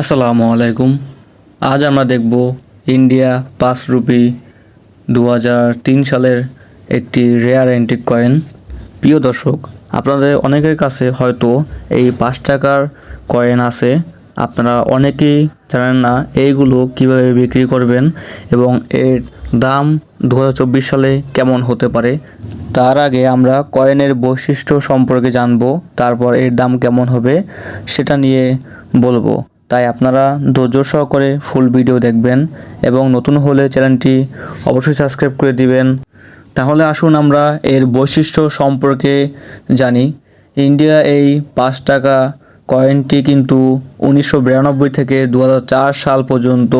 আসসালামু আলাইকুম। আজ আমরা দেখব ইন্ডিয়া পাঁচ রুপি দু হাজার তিন সালের একটি রেয়ার অ্যান্টিক কয়েন। প্রিয় দর্শক, আপনাদের অনেকের কাছে হয়তো এই পাঁচ টাকার কয়েন আছে। আপনারা অনেকেই জানেন না এইগুলো কীভাবে বিক্রি করবেন এবং এর দাম দু হাজার চব্বিশ সালে কেমন হতে পারে। তার আগে আমরা কয়েনের বৈশিষ্ট্য সম্পর্কে জানব, তারপর এর দাম কেমন হবে সেটা নিয়ে বলব। তাই আপনারা ধৈর্য সহকারে ফুল ভিডিও দেখবেন এবং নতুন হলে চ্যানেলটি অবশ্যই সাবস্ক্রাইব করে দিবেন। তাহলে আসুন আমরা এর বৈশিষ্ট্য সম্পর্কে জানি। ইন্ডিয়া এই পাঁচ টাকা কয়েনটি কিন্তু উনিশশো বিরানব্বই থেকে দু হাজার চার সাল পর্যন্ত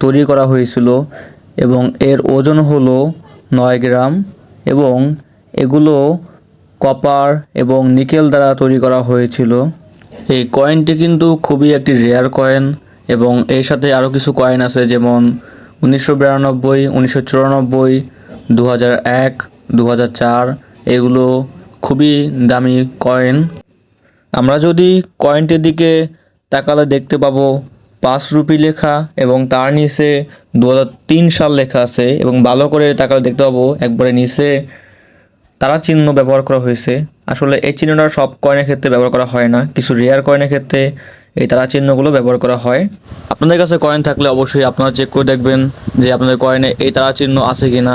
তৈরি করা হয়েছিল এবং এর ওজন হলো নয় গ্রাম এবং এগুলো কপার এবং নিকেল দ্বারা তৈরি করা হয়েছিল। এই কয়েনটি কিন্তু খুবই একটি রেয়ার কয়েন এবং এর সাথে আরও কিছু কয়েন আছে যেমন উনিশশো বিরানব্বই, উনিশশো চুরানব্বই দু হাজার এক চার, এগুলো খুবই দামি কয়েন আমরা যদি কয়েনটির দিকে তাকালে দেখতে পাবো পাঁচ রুপি লেখা এবং তার নিচে দু সাল লেখা আছে এবং ভালো করে তাকালে দেখতে পাবো একবারে নিচে তারা চিহ্ন ব্যবহার করা হয়েছে। আসলে এই চিহ্নটা সব কয়েনের ক্ষেত্রে ব্যবহার করা হয় না। কিছু রেয়ার কয়েনের ক্ষেত্রে এই তারা চিহ্নগুলো ব্যবহার করা হয়। আপনাদের কাছে কয়েন থাকলে অবশ্যই আপনারা চেক করে দেখবেন যে আপনাদের কয়েনে এই তারা চিহ্ন আছে কি না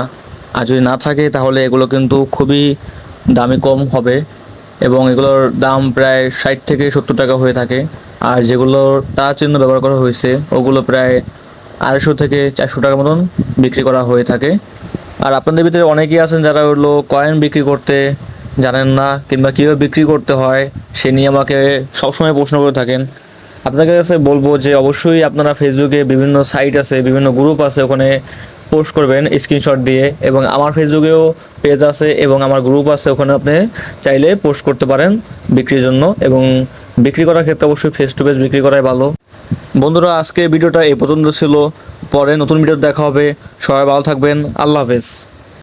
আর যদি না থাকে, তাহলে এগুলো কিন্তু খুবই দামি কম হবে এবং এগুলোর দাম প্রায় ষাট থেকে সত্তর টাকা হয়ে থাকে। আর যেগুলোর তারা চিহ্ন ব্যবহার করা হয়েছে, ওগুলো প্রায় আড়াইশো থেকে চারশো টাকার মতন বিক্রি করা হয়ে থাকে। আর আপনাদের ভিতরে অনেকেই আছেন যারা হলো কয়েন বিক্রি করতে জানেন না কিংবা কীভাবে বিক্রি করতে হয়, সে নিয়ে আমাকে সবসময় প্রশ্ন করে থাকেন। আপনাদের কাছে বলব যে অবশ্যই আপনারা ফেসবুকে বিভিন্ন সাইট আছে, বিভিন্ন গ্রুপ আছে, ওখানে পোস্ট করবেন স্ক্রিনশট দিয়ে এবং আমার ফেসবুকেও পেজ আছে এবং আমার গ্রুপ আছে, ওখানে আপনি চাইলে পোস্ট করতে পারেন বিক্রির জন্য এবং বিক্রি করার ক্ষেত্রে অবশ্যই ফেস টু ফেস বিক্রি করাই ভালো। বন্ধুরা, আজকে ভিডিওটা এ পর্যন্ত ছিল। পরে নতুন ভিডিও দেখা হবে। সবাই ভালো থাকবেন। আল্লাহ হাফেজ।